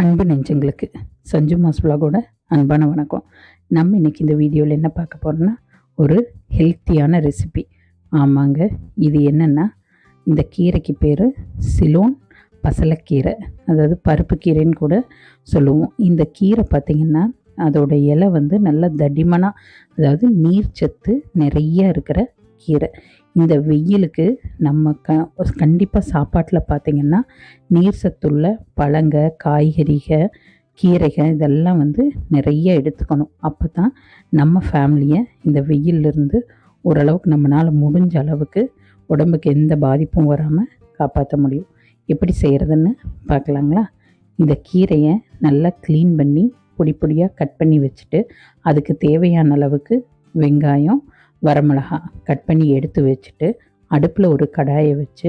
அன்பு நெஞ்சங்களுக்கு சஞ்சு மாஸ் vlog-ஓட அன்பான வணக்கம். நம்ம இன்றைக்கி இந்த வீடியோவில் என்ன பார்க்க போகிறோம்னா ஒரு ஹெல்த்தியான ரெசிபி ஆமாங்க இது என்னென்னா இந்த கீரைக்கு பேர் சிலோன் பசலைக்கீரை. அதாவது பருப்பு கீரைன்னு கூட சொல்லுவோம். இந்த கீரை பார்த்திங்கன்னா அதோட இலை வந்து நல்லா தடிமனாக அதாவது நீர்ச்சத்து நிறைய இருக்கிற கீரை. இந்த வெயிலுக்கு நம்ம க கண்டிப்பாக சாப்பாட்டில் பார்த்திங்கன்னா நீர் சத்துள்ள பழங்க காய்கறிக கீரைகள் இதெல்லாம் வந்து நிறைய எடுத்துக்கணும். அப்போ தான் நம்ம ஃபேமிலியை இந்த வெயிலிருந்து ஓரளவுக்கு நம்மளால் முடிஞ்ச அளவுக்கு உடம்புக்கு எந்த பாதிப்பும் வராமல் காப்பாற்ற முடியும். எப்படி செய்கிறதுன்னு பார்க்கலாங்களா இந்த கீரையை நல்லா க்ளீன் பண்ணி பொடி பொடியாக கட் பண்ணி வச்சுட்டு அதுக்கு தேவையான அளவுக்கு வெங்காயம் வரமிளகா கட் பண்ணி எடுத்து வச்சுட்டு அடுப்பில் ஒரு கடாயை வச்சு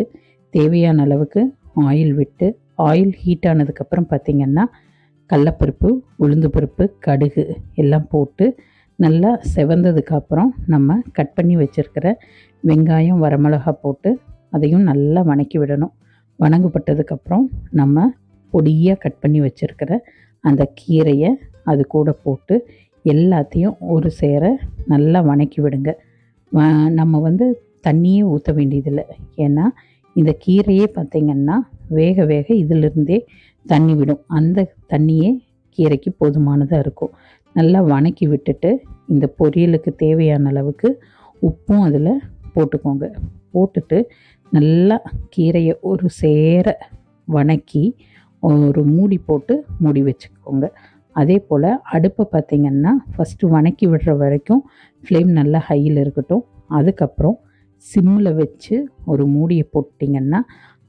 தேவையான அளவுக்கு ஆயில் விட்டு ஆயில் ஹீட் ஆனதுக்கப்புறம் பார்த்திங்கன்னா கடலப்பருப்பு உளுந்து பருப்பு கடுகு எல்லாம் போட்டு நல்லா செவந்ததுக்கப்புறம் நம்ம கட் பண்ணி வச்சுருக்கிற வெங்காயம் வரமிளகா போட்டு அதையும் நல்லா வணக்கி விடணும். வணங்கப்பட்டதுக்கப்புறம் நம்ம பொடியாக கட் பண்ணி வச்சுருக்கிற அந்த கீரையை அது கூட போட்டு எல்லாத்தையும் ஒரு சேர நல்லா வணக்கி விடுங்க. நம்ம வந்து தண்ணியே ஊற்ற வேண்டியதில்லை. ஏன்னா இந்த கீரையே பார்த்திங்கன்னா வேக வேக இதிலிருந்தே தண்ணி விடும். அந்த தண்ணியே கீரைக்கு போதுமானதாக இருக்கும். நல்லா வணக்கி விட்டுட்டு இந்த பொரியலுக்கு தேவையான அளவுக்கு உப்பும் அதில் போட்டுக்கோங்க. போட்டுட்டு நல்லா கீரையை ஒரு சேர வணக்கி ஒரு மூடி போட்டு மூடி வச்சுக்கோங்க. அதே போல் அடுப்பை பார்த்திங்கன்னா ஃபஸ்ட்டு வணக்கி விடுற வரைக்கும் ஃப்ளேம் நல்லா ஹையில் இருக்கட்டும். அதுக்கப்புறம் சிம்மில் வச்சு ஒரு மூடியை போட்டிங்கன்னா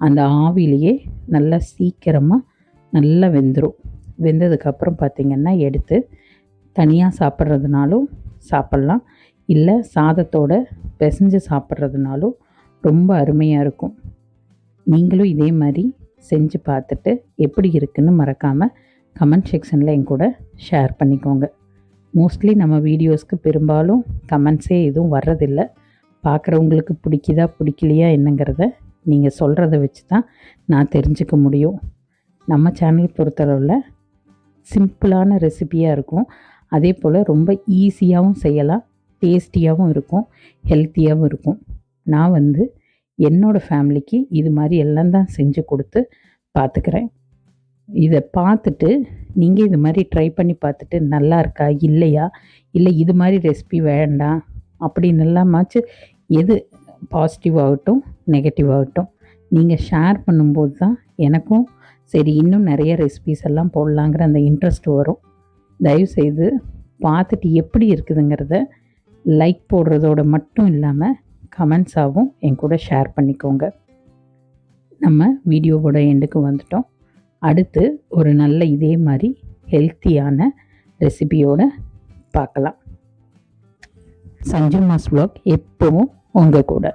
அந்த ஆவிலேயே நல்லா சீக்கிரமாக நல்லா வெந்துடும் வெந்ததுக்கப்புறம் பார்த்திங்கன்னா எடுத்து தனியாக சாப்பிட்றதுனாலும் சாப்பிட்லாம். இல்லை சாதத்தோட பிசைஞ்சு சாப்பிட்றதுனாலும் ரொம்ப அருமையாக இருக்கும். நீங்களும் இதே மாதிரி செஞ்சு பார்த்துட்டு எப்படி இருக்குன்னு மறக்காமல் கமெண்ட் செக்ஷனில் என் கூட ஷேர் பண்ணிக்கோங்க. மோஸ்ட்லி நம்ம வீடியோஸ்க்கு பெரும்பாலும் கமெண்ட்ஸே எதுவும் வர்றதில்லை. பார்க்குறவங்களுக்கு பிடிக்குதா பிடிக்கலையா என்னங்கிறத நீங்கள் சொல்கிறத வச்சு தான் நான் தெரிஞ்சுக்க முடியும். நம்ம சேனல் பொறுத்தளவில் சிம்பிளான ரெசிபியாக இருக்கும். அதே போல் ரொம்ப ஈஸியாகவும் செய்யலாம் டேஸ்டியாகவும் இருக்கும் ஹெல்த்தியாகவும் இருக்கும். நான் வந்து என்னோடய ஃபேமிலிக்கு இது மாதிரி எல்லாம் தான் செஞ்சு கொடுத்து பார்த்துக்கிறேன். இதை பார்த்துட்டு நீங்கள் இது மாதிரி ட்ரை பண்ணி பார்த்துட்டு நல்லா இருக்கா இல்லையா? இல்லை இது மாதிரி ரெசிபி வேண்டாம் அப்படின்னு எல்லாமாச்சு எது பாசிட்டிவ் ஆகட்டும் நெகட்டிவ் ஆகட்டும் நீங்கள் ஷேர் பண்ணும்போது தான் எனக்கும் சரி இன்னும் நிறைய ரெசிபிஸ் எல்லாம் போடலாங்கிற அந்த இன்ட்ரெஸ்ட் வரும். தயவுசெய்து பார்த்துட்டு எப்படி இருக்குதுங்கிறத லைக் போடுறதோட மட்டும் இல்லாமல் கமெண்ட்ஸாகவும் என் கூட ஷேர் பண்ணிக்கோங்க. நம்ம வீடியோவோட எண்டுக்கு வந்துட்டோம். அடுத்து ஒரு நல்ல இதே மாதிரி ஹெல்த்தியான ரெசிபியோடு பார்க்கலாம். சஞ்சு மாஸ் ப்ளாக் எப்பவும் உங்கள் கூட.